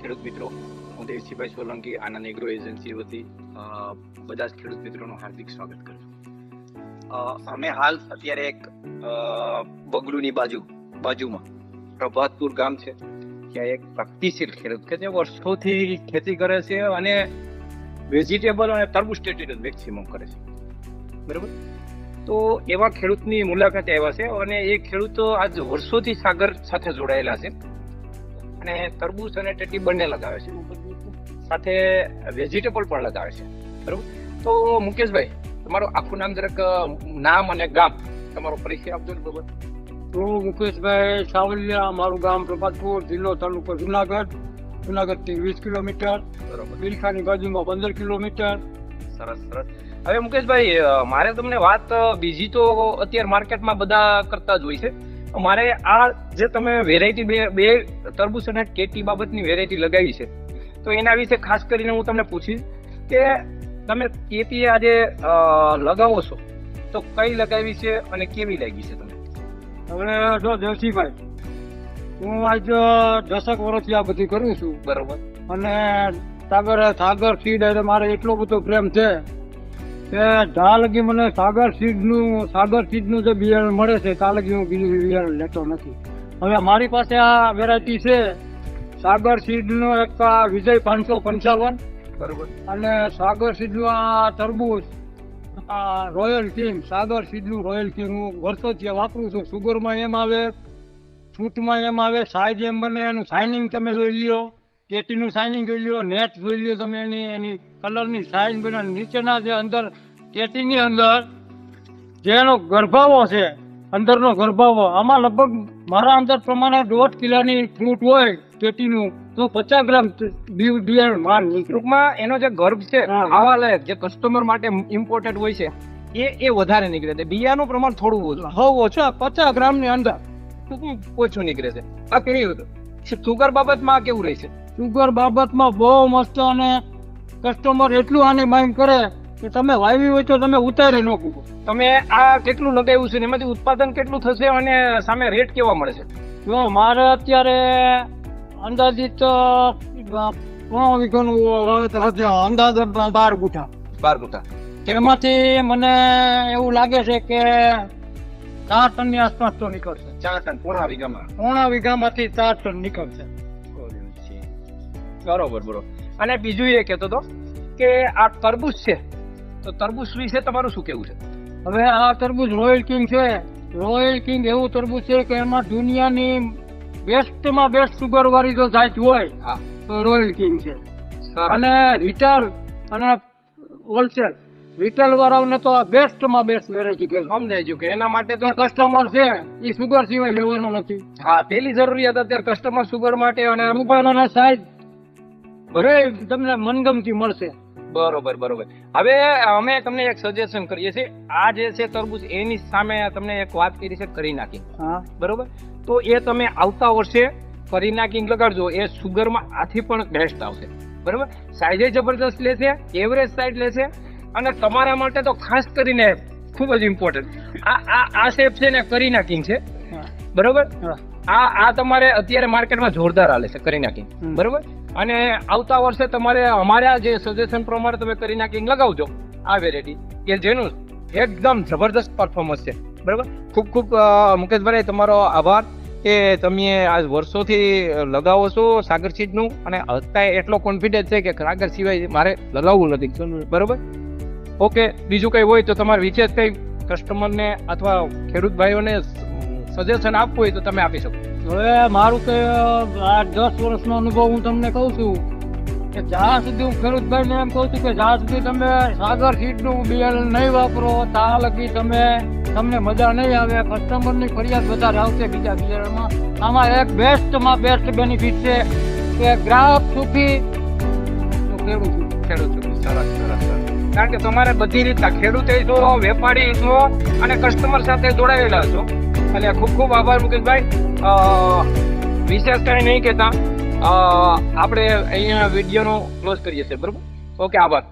ખેડૂત મિત્રો, હું દેવસીભાઈ સોલંકી, આનંદ એગ્રો એજન્સી વતી બધા જ ખેડૂત મિત્રોનું હાર્દિક સ્વાગત કરું છું. અમે હાલ અત્યારે એક બગડુની બાજુ, બાજુમાં, પ્રભાતપુર ગામ છે. ત્યાં એક પ્રગતિશીલ ખેડૂત કે જે વર્ષોથી ખેતી કરે છે અને વેજીટેબલ અને તરબૂચ ટેટી મેક્સિમમ કરે છે. બરાબર? તો એવા ખેડૂતની મુલાકાતે આવ્યા છે અને એ ખેડૂતો આજ વર્ષોથી સાગર સાથે જોડાયેલા છે. અને તરબૂચ અને ટેટી બંને લગાવે છે. સાથે વેજીટેબલ પણ લગાવે છે. બરોબર? તો મુકેશભાઈ તમારું આખું નામ જરાક નામ અને ગામ તમારો પરિચય આપજો ને બરોબર હું મુકેશભાઈ સાવલિયા મારું ગામ પ્રભાતપુર જિલ્લો તાલુકો જુનાગઢ. જુનાગઢથી વીસ કિલોમીટર. બરોબર. બિલખાની બાજુમાં પંદર કિલોમીટર. સરસ સરસ. હવે મુકેશભાઈ મારે તમને વાત બીજી તો અત્યારે માર્કેટમાં બધા કરતા જ હોય છે. મારે આ જે તમે વેરાયટી બે બે તરબૂચ અને કેટી બાબતની વેરાયટી લગાવી છે તો એના વિશે ખાસ કરીને હું તમને પૂછીશ કે તમે કેટી આજે લગાવો છો તો કઈ લગાવી છે અને કેવી લાગી છે તમને? હવે જો જયસિંહભાઈ હું આજ દસક વર્ષથી આ બધી કરું છું. બરોબર. અને સાગર સાગર સીડ એટલે મારે એટલો બધો પ્રેમ છે કે લગી મને સાગર સીડનું સાગર સીડનું જે બિયારણ મળે છે ત્યાં લગી હું બીજું બિયારણ લેતો નથી. હવે મારી પાસે આ વેરાયટી છે સાગર સીડનો એક આ વિજય પાંચસો પંચાવન બરોબર. અને સાગર સીડનું આ તરબૂચ આ રોયલ કિંગ સાગર સીડનું રોયલ કિંગ. હું વર્ષોથી આ વાપરું છું. સુગરમાં એમ આવે ફ્રૂટમાં એમ આવે સાઈઝ એમ બને એનું સાઇનિંગ તમે જોઈ લ્યો. કેટીનું સાઇનિંગ જોઈ લ્યો નેટ જોઈ લ્યો તમે એની એની કલરની સાઇન બને નીચેના જે અંદર કેટીની અંદર જેનો ગર્ભાવો છે અંદરનો ગર્ભાવો આમાં લગભગ મારા અંદર પ્રમાણે દોઢ કિલોની ફ્રૂટ હોય કેટીનું તો પચાસ ગ્રામ બી- બિયારણ માલ ટૂંકમાં એનો જે ગર્ભ છે. આવા લાયક જે કસ્ટમર માટે ઇમ્પોર્ટન્ટ હોય છે એ એ વધારે નીકળે છે. બિયાનું પ્રમાણ થોડું ઓછું. હવ ઓછું પચાસ ગ્રામની અંદર ટૂંકમાં ઓછું નીકળે છે. આ કેવી હતું સુગર બાબતમાં કેવું રહે છે સુગર બાબતમાં બહુ મસ્ત અને કસ્ટમર એટલું આની માંગ કરે કે તમે વાવી હોય તો તમે ઉતારી ન કૂકો તમે આ કેટલું લગાવ્યું છે એમાંથી ઉત્પાદન કેટલું થશે અને સામે રેટ કેવા મળે છે જો મારે અત્યારે અંદાજિત પોણો વીઘાનું વાવેતર હતું બાર ગુઠા. બાર ગુઠા. એમાંથી મને એવું લાગે છે કે ચાર ટનની આસપાસ તો નીકળશે. ચાર ટન પોણા વીઘામાં. પોણા વીઘામાંથી ચાર ટન નીકળશે. બરોબર બરોબર. અને બીજું એ કહેતો હતો કે આ તરબૂચ છે. તો તરબૂચ વિશે તમારું શું કેવું છે? હવે આ તરબૂચ રોયલ કિંગ છે. રોયલ કિંગ એવું તરબૂચ છે કે એમાં દુનિયાની બેસ્ટમાં બેસ્ટ સુગર વાળી જો જાત હોય હા. તો રોયલ કિંગ છે. અને રિટેલ અને હોલસેલ રિટેલ વાળાઓને તો બેસ્ટમાં બેસ્ટ વેરાયટી કે સમજાય કે એના માટે તો કસ્ટમર છે એ સુગર સિવાય લેવાનો નથી. હા પેલી જરૂરિયાત અત્યારે કસ્ટમર સુગર માટે અને રૂપાનો સાઈઝ ભલે તમને મનગમતી મળશે. બરોબર બરોબર. હવે અમે તમને એક સજેશન કરીએ છીએ. આ જે છે તરબૂચ એની સામે તમને એક વાત કરી છે કરી નાખી બરોબર? તો એ તમે આવતા વર્ષે કરી નાખી લગાડજો. એ સુગરમાં આથી પણ બેસ્ટ આવશે. બરોબર? સાઈઝે જબરદસ્ત લેશે એવરેજ સાઈઝ લેશે અને તમારા માટે તો ખાસ કરીને ખૂબ જ ઇમ્પોર્ટન્ટ આ આ આ શેપ છે ને કરી કિંગ છે. બરોબર? આ આ તમારે અત્યારે માર્કેટમાં જોરદાર હાલે છે કરી કિંગ બરોબર? અને આવતા વર્ષે તમારે અમારા જે સજેશન પ્રમાણે તમે કરી નાખીને લગાવજો. આ વેરાયટી કે જેનું એકદમ જબરદસ્ત પરફોર્મન્સ છે. બરાબર? ખૂબ ખૂબ મુકેશભાઈ, તમારો આભાર કે તમે આ વર્ષોથી લગાવો છો સાગર સીડનું અને અત્યારે એટલો કોન્ફિડન્સ છે કે સાગર સિવાય મારે લગાવવું નથી. બરાબર? ઓકે, બીજું કંઈ હોય તો તમારે વિશેષ કંઈ કસ્ટમરને અથવા ખેડૂત ભાઈઓને સજેશન આપવું હોય તો તમે આપી શકો. હવે મારું તો આઠ દસ વર્ષનો અનુભવ હું તમને કહું છું કે જ્યાં સુધી હું ખેડૂતભાઈને એમ કહું છું કે જ્યાં સુધી તમે સાગર સીટનું બિયારણ નહીં વાપરો, ત્યાં લગી તમે, તમને મજા નહીં આવે કસ્ટમરની ફરિયાદ વધારે આવશે બીજા બિયારણમાં આમાં એક બેસ્ટમાં બેસ્ટ બેનિફિટ છે કે ગ્રાહક સુખી. તો ખેડૂત સુખી. ખેડૂત સરસ સરસ સરસ. કારણ કે તમારે બધી રીતના ખેડૂતે છો વેપારી છો અને કસ્ટમર સાથે જોડાયેલા છો. એટલે ખૂબ ખૂબ આભાર મુકેશભાઈ. વિશેષ કંઈ નહીં કહેતા. આપણે અહીંયા વિડીયોનો ક્લોઝ કરીએ છીએ, બરાબર? ઓકે આભાર.